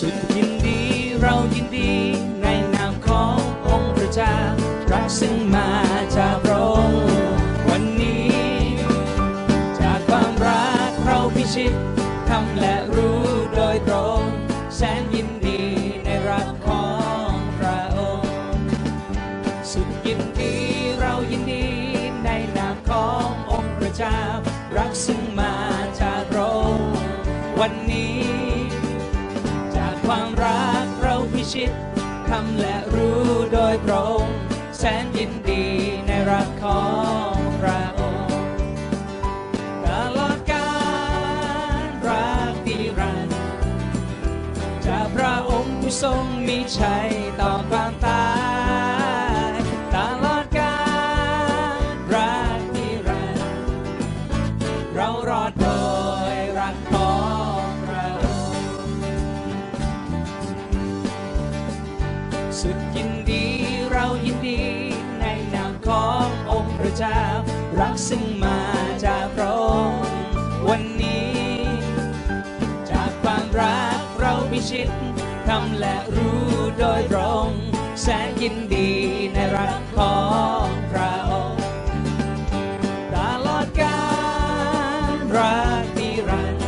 สุดยินดีเรายินดีในนามขององค์พระเจ้ารักซึ่งมาจากพระองค์วันนี้ จากความรักเราพิชิตทำและรู้โดยตรงแสนยินดีในรักของพระองค์ สุดยินดีเรายินดีในนามขององค์พระเจ้ารักซึ่งมาจากพระองค์วันนี้ ชิตทำและรู้โดยตรงแสนยินดีในรักของพระองค์ตลอดกาลรักนิรันดร์จากพระองค์ผู้ทรงมีชัยต่อความตาย สุดยินดีเรายินดีในนามขององค์พระเจ้า รักซึ่งมาจากพระองค์วันนี้ จากความรักเราพิชิตทำและรู้โดยตรงแสนยินดีในรักของพระองค์ตลอดกาลรักนิรันดร์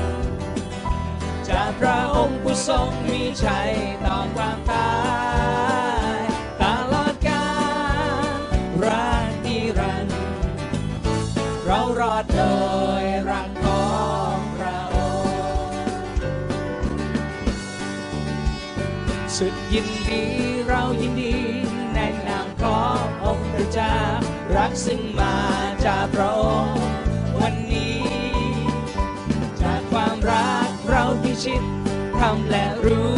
จากพระองค์ผู้ทรงมีชัยต่อความตา รารอดโดยรักของพระองค์สุดยินดีเรายินดีในนามขององค์พระเจ้ารักซึ่งมาจากพระองค์วันนี้ จากความรักเราพิชิตทำและรู้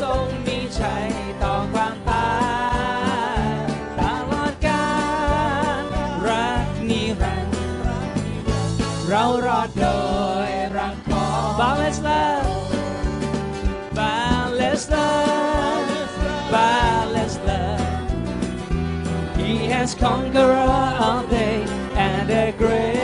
ทรงมีชัยต่อความตายตลอดกาลรักนิรันดร์เรารอดโดยรักของ Boundless love boundless love, boundless love. He has conquered all day and the grave.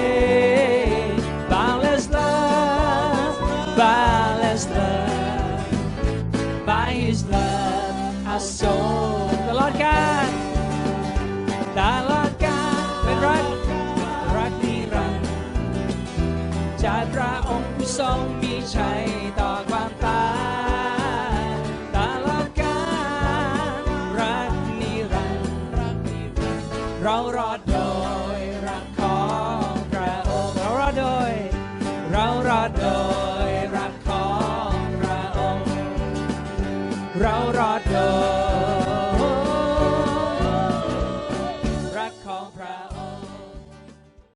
His love, our soul. The Lord God, the Lord God, เป็นรักรักนิรันดร์จากพระองค์ผู้ทรงมีชัยต่อความตายตลอดกาลรักนิรันดร์เรารอดโดยรักของพระองค์เรารอดโดยรักของพระองค์เรารอดโดย